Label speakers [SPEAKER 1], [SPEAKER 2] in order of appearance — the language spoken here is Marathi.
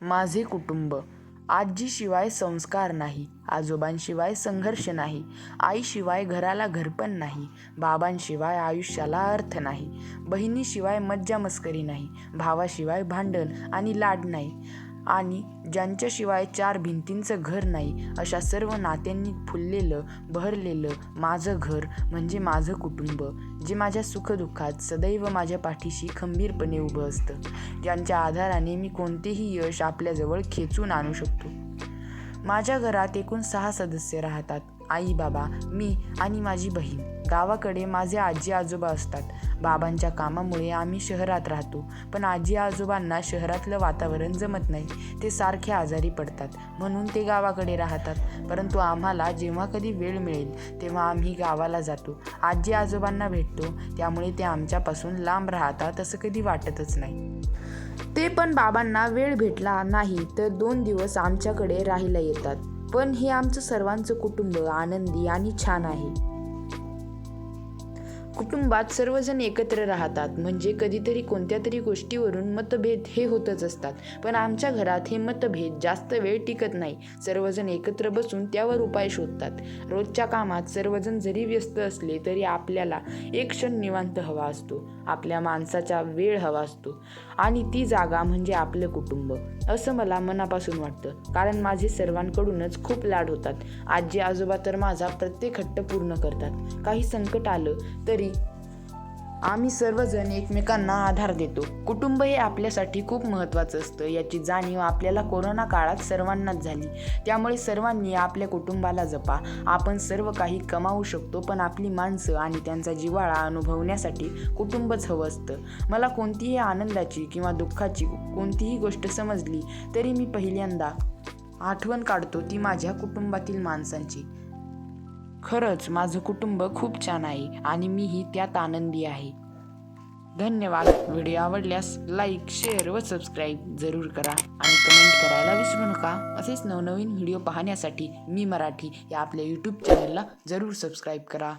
[SPEAKER 1] माझे कुटुंब. आजीशिवाय संस्कार नाही आजोबांशिवाय संघर्ष नाही आईशिवाय घराला घरपण नाही बाबांशिवाय आयुष्याला अर्थ नाही बहिणीशिवाय मज्जा मस्करी नाही भावाशिवाय भांडण आणि लाड नाही. आणि ज्यांच्याशिवाय चार भिंतींचं घर नाही अशा सर्व नात्यांनी फुललेलं बहरलेलं माझं घर म्हणजे माझं कुटुंब जे माझ्या सुखदुःखात सदैव माझ्या पाठीशी खंबीरपणे उभं असतं ज्यांच्या आधाराने मी कोणतेही यश आपल्याजवळ खेचून आणू शकतो. माझ्या घरात एकूण सहा सदस्य राहतात. आई बाबा मी आणि माझी बहीण. गावाकडे माझे आजी आजोबा असतात. बाबांच्या कामामुळे आम्ही शहरात राहतो. पण आजी आजोबांना शहरातलं वातावरण जमत नाही. ते सारखे आजारी पडतात. म्हणून ते गावाकडे राहतात. परंतु आम्हाला जेव्हा कधी वेळ मिळेल तेव्हा आम्ही गावाला जातो. आजी आजोबांना भेटतो. त्यामुळे ते आमच्यापासून लांब राहतात असं कधी वाटतच नाही. ते पण बाबांना वेळ भेटला नाही तर दोन दिवस आमच्याकडे राहायला येतात. पण हे आमचं सर्वांचं कुटुंब आनंदी आणि छान आहे. कुटुंबात सर्वजण एकत्र राहतात. म्हणजे कधीतरी कोणत्या तरी गोष्टीवरून मतभेद हे होतच असतात. पण आमच्या घरात हे मतभेद जास्त वेळ टिकत नाही. सर्वजण एकत्र बसून त्यावर उपाय शोधतात. रोजच्या कामात सर्वजण जरी व्यस्त असले तरी आपल्याला एक क्षण निवांत हवा असतो. आपल्या माणसाचा वेळ हवा असतो. आणि ती जागा म्हणजे आपलं कुटुंब. असं मला मनापासून वाटतं. कारण माझे सर्वांकडूनच खूप लाड होतात. आजी आजोबा तर माझा प्रत्येक हट्ट पूर्ण करतात. काही संकट आलं तरी आम्ही सर्वजण एकमेकांना आधार देतो. कुटुंब हे आपल्यासाठी खूप महत्त्वाचं असतं. याची जाणीव आपल्याला कोरोना काळात सर्वांनाच झाली. त्यामुळे सर्वांनी आपल्या कुटुंबाला जपा. आपण सर्व काही कमावू शकतो पण आपली माणसं आणि त्यांचा जिव्हाळा अनुभवण्यासाठी कुटुंबच हवं असतं. मला कोणतीही आनंदाची किंवा दुःखाची कोणतीही गोष्ट समजली तरी मी पहिल्यांदा आठवण काढतो ती माझ्या कुटुंबातील माणसांची. खरंच माझं कुटुंब खूप छान आहे आणि मीही त्यात आनंदी आहे. धन्यवाद. व्हिडिओ आवडल्यास लाईक शेअर व सबस्क्राईब जरूर करा आणि कमेंट करायला विसरू नका. असेच नवनवीन व्हिडिओ पाहण्यासाठी मी मराठी या आपल्या यूट्यूब चॅनलला जरूर सबस्क्राईब करा.